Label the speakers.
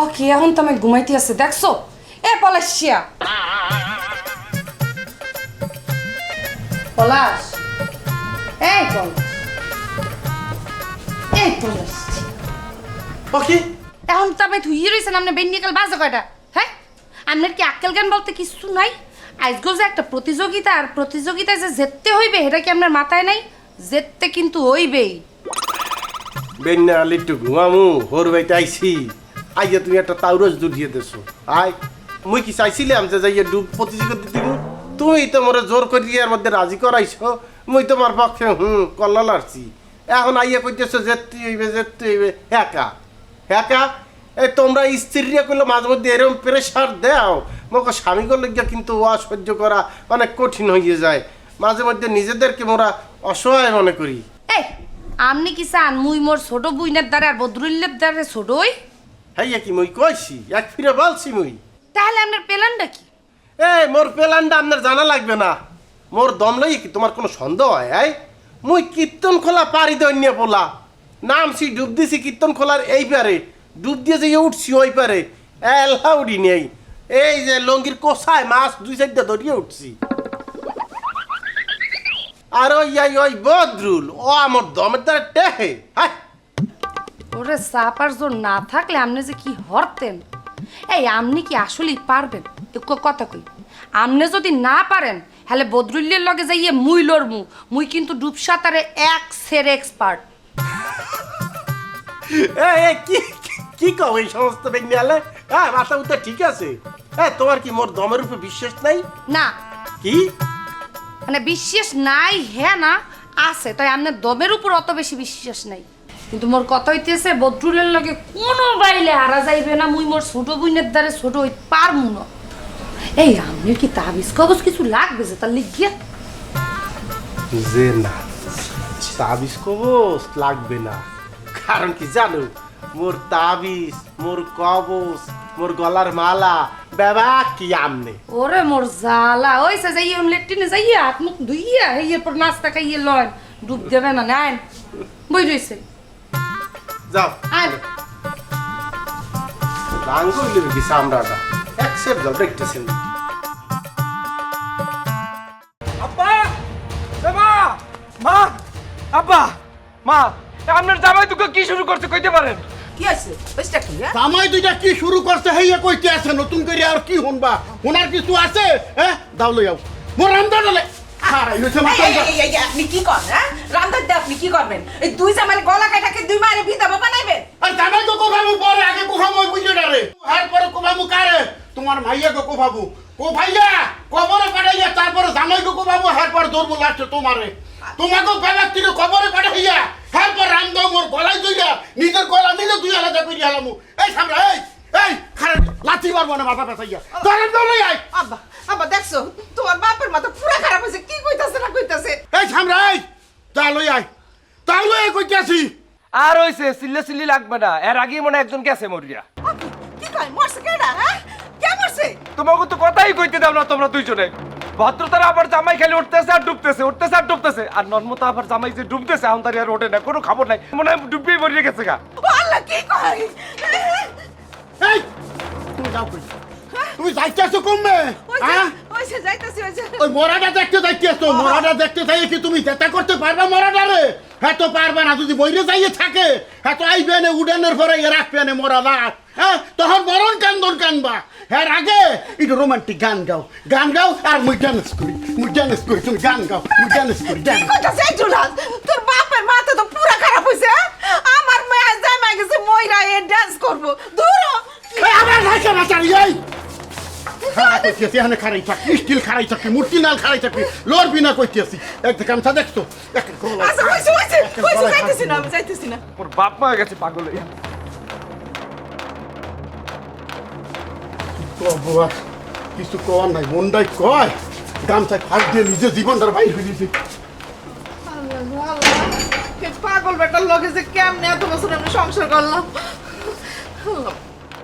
Speaker 1: ওকে এখন তো আমি ঘুমাইতে আছে দেখছ? এ পলাশিয়া পলাশ। এই পলাশ। এই পলাশ।
Speaker 2: পাখি?
Speaker 1: এখন তো আমি ধুইয়ে রয়েছেন আপনি বেন্ডিকাল বাজে কয়টা? হ্যাঁ? আপনার কি আক্কেল জ্ঞান বলতে কিছু নাই? আজকেও যে একটা প্রতিযোগিতা আর প্রতিযোগিতায় যে জেততে হইবে এটা কি আপনার মাথায় নাই? জেততে কিন্তু হইবেই।
Speaker 2: বেন্যা লিট্টু ঘুমামু হোর বাইতে আইছি। আইয়া তুমি একটা তাউরস দুধিয়ে দেছো। আয় মুই কি চাইছিলাম যে যাইয়া ডুব প্রতিযোগিতা দিব? তুমি তো মোরে জোর করি এর মধ্যে রাজি করাইছো। মুই তোমার পক্ষে, হুম, কল্লা লাড়ছি। এখন আইয়া কইতেছো যেতে হইবে যেতে হইবে হ্যাকা হ্যাকা এই তোমরা স্ত্রীরা করলে মাঝে মধ্যে এরকম প্রেশার দাও। মোকে স্বামী করলে গিয়া কিন্তু ওয়া সহ্য করা অনেক কঠিন হয়ে যায়। মাঝে মধ্যে নিজেদেরকে মোরা অসহায় মনে করি।
Speaker 1: এই আপনি কি চান মুই মোর ছোট বুইনের দ্বারা আর বদরুল্লের দ্বারা ছোটই?
Speaker 2: হাইয়া কি মুই কইছি? এক ফিরে বলছি মুই।
Speaker 1: তাহলে আপনার পেলানটা কি?
Speaker 2: এই মোর প্ল্যানটা আপনার জানা লাগবে না। মোর দম লই কি তোমার কোনো সন্দেহ হয় এই? মুই কীর্তন খোলা পারি দৈন্য পোলা। নামছি ডুব দিছি কীর্তন খোলার এই পারে। ডুব দিয়ে যে উঠছি ওই পারে। এল্লা উড়ি নেই। এই যে লঙ্গির কোষায় মাছ দুই চারটা ধরিয়ে উঠছি। আর ওই ওই বদরুল ও আমার দমের দ্বারা টেহে। হ্যাঁ
Speaker 1: ওরে চাপার জোর না থাকলে আপনি যে কি হরতেন? এই আপনি কি আসলেই পারবেন? একটু কথা কই। আপনি যদি না পারেন হলে বদরুল্লের লগে যাইয়ে মুই লড়মু। মুই কিন্তু ডুব সাঁতারে এক সের এক্সপার্ট
Speaker 2: কি কি- কও এই সমস্ত বেঙ্গালে হ্যাঁ মাথা উত্তর ঠিক আছে। হ্যাঁ তোমার কি মোর দমের উপর বিশ্বাস নাই?
Speaker 1: না।
Speaker 2: কি?
Speaker 1: মানে বিশ্বাস নাই হ্যাঁ না আছে। তাই আপনার দমের উপর অত বেশি বিশ্বাস নাই। কিন্তু মোর কত হইতেছে বদরুলের লগে কোনো বাইলে হারা যাইবে না মুই মোর ছোট বইনের দ্বারে ছোট হই পারমু না। এই আপনার কি তাবিজ কবজ কিছু লাগবে যে তার লিখিয়া?
Speaker 2: যে না তাবিজ কবচ লাগবে না। কারণ কি জানো মোর তাবিজ মোর কবচ মোর গলার মালা বাবা কি আমনে।
Speaker 1: ওরে মোর জালা ওইসে যাইয়ে লেট্রিনে যাইয়া হাত মুখ ধুইয়া হেইয়ের পর নাস্তা খাইয়ে লয় ডুব দেবে না নেন। বই রইছে।
Speaker 2: যাও।
Speaker 1: আর
Speaker 2: রাঙ্গুল লিবে কি সামরাটা অ্যাকসেপ্ট যাও দেখতেছেন।
Speaker 3: আব্বা! এ মা! মা! আব্বা! মা আপনার জামাই তোকে কি শুরু করতে কইতে পারেন?
Speaker 4: কি আছে? কি হ্যাঁ?
Speaker 5: জামাই দুইটা কি শুরু করছে হেইয়া কইতে আছে নতুন করে আর কি শুনবা? শোনার কিছু আছে? হ্যাঁ? দাও লই আও। মোর
Speaker 4: আপনি কি করেন হ্যাঁ? রান্দার দিয়ে আপনি কি করবেন? এই দুই জামার গলা কাটাকে দুই ভিতরে বানাইবেন
Speaker 5: আর জামাই তো কোভাবু পরে আগে কোভাবু বুঝে ডারে আর পরে কোভাবু কারে তোমার ভাইয়া গো কোভাবু। ও ভাইয়া কবরে পাঠাইয়া তারপরে জামাই গো কোভাবু হার পর দৌড়বো লাস্টে তোমারে। তোমাকে বেলা থেকে কবরে পাঠাইয়া হার পর রামদাও মোর গলায় দইয়া নিজের গলা নিজে দুই আলাদা করি হালামু। এই সামরা এই এই খারাপ লাথি মারবো না মাথা পেঁচাইয়া ধরেন দাও লই আয়।
Speaker 4: আব্বা আব্বা দেখছ? তোমার বাপের মাথা পুরা খারাপ হয়েছে কি কইতাছে না কইতাছে?
Speaker 5: এই সামরা এই তা লই আয়। তা লই আয় কইতে আছি।
Speaker 3: আর হইছে সিল্লে সিল্লি লাগবে না। এর আগে মনে একজন গেছে মরিয়া।
Speaker 4: কি কয়? মরছে কেডা হ্যাঁ? মরছে
Speaker 3: তোমাকে তো কথাই কইতে দাও না তোমরা দুইজনে। ভদ্রতারা আবার জামাই খালি উঠতেছে আর ডুবতেছে উঠতেছে আর ডুবতেছে। আর নর্মতা আবার জামাই যে ডুবতেছে এখন তার আর ওঠে না কোনো খবর নাই। মনে হয় ডুববেই মরিয়ে গেছে গা।
Speaker 4: আল্লাহ কি কয়?
Speaker 5: এই তুমি যাও কই? তুমি যাইতেছো কমবে হ্যাঁ? ওই মরাটা দেখতে যাইতেছো মরাটা দেখতে চাই কি তুমি চেষ্টা করতে পারবে মরাটা রে? হ্যাঁ তো পারবে না যদি বইরে যাইয়ে থাকে হ্যাঁ তো আইবে না উডানের পরে রাখবে না মরাদা হ্যাঁ তখন মরণ কানবা হ্যাঁ আগে একটু রোমান্টিক গান গাও। গান গাও আর মুই ডান্স করি। মুই ডান্স করি তুমি গান গাও। মুই ডান্স করি
Speaker 4: জুলাস তোর বাপের মাথা তো পুরা খারাপ হইছে হ্যাঁ? আমার মেয়ে জামাই গেছে মইরা এ ডান্স করব। দূর
Speaker 5: আমার ভাষা ভাষা এই! কইতেছি এখানে খারাই থাকি স্টিল খারাই থাকি মূর্তি নাল খারাই থাকি লোর বিনা কইতেছি। এক কামছা দেখতো এক
Speaker 4: আচ্ছা হইছে হইছে হইছে যাইতেছি না আমি যাইতেছি না।
Speaker 3: ওর বাপ মা গেছে পাগল
Speaker 5: কিছু কর নাই, মনটাই কয়, গামছায় ফাঁক দিয়ে নিজে জীবনটার বাইর হয়ে গেছে।
Speaker 4: পাগল বেটার লগে যে কেমনে এত বছর আমি সংসার করলাম?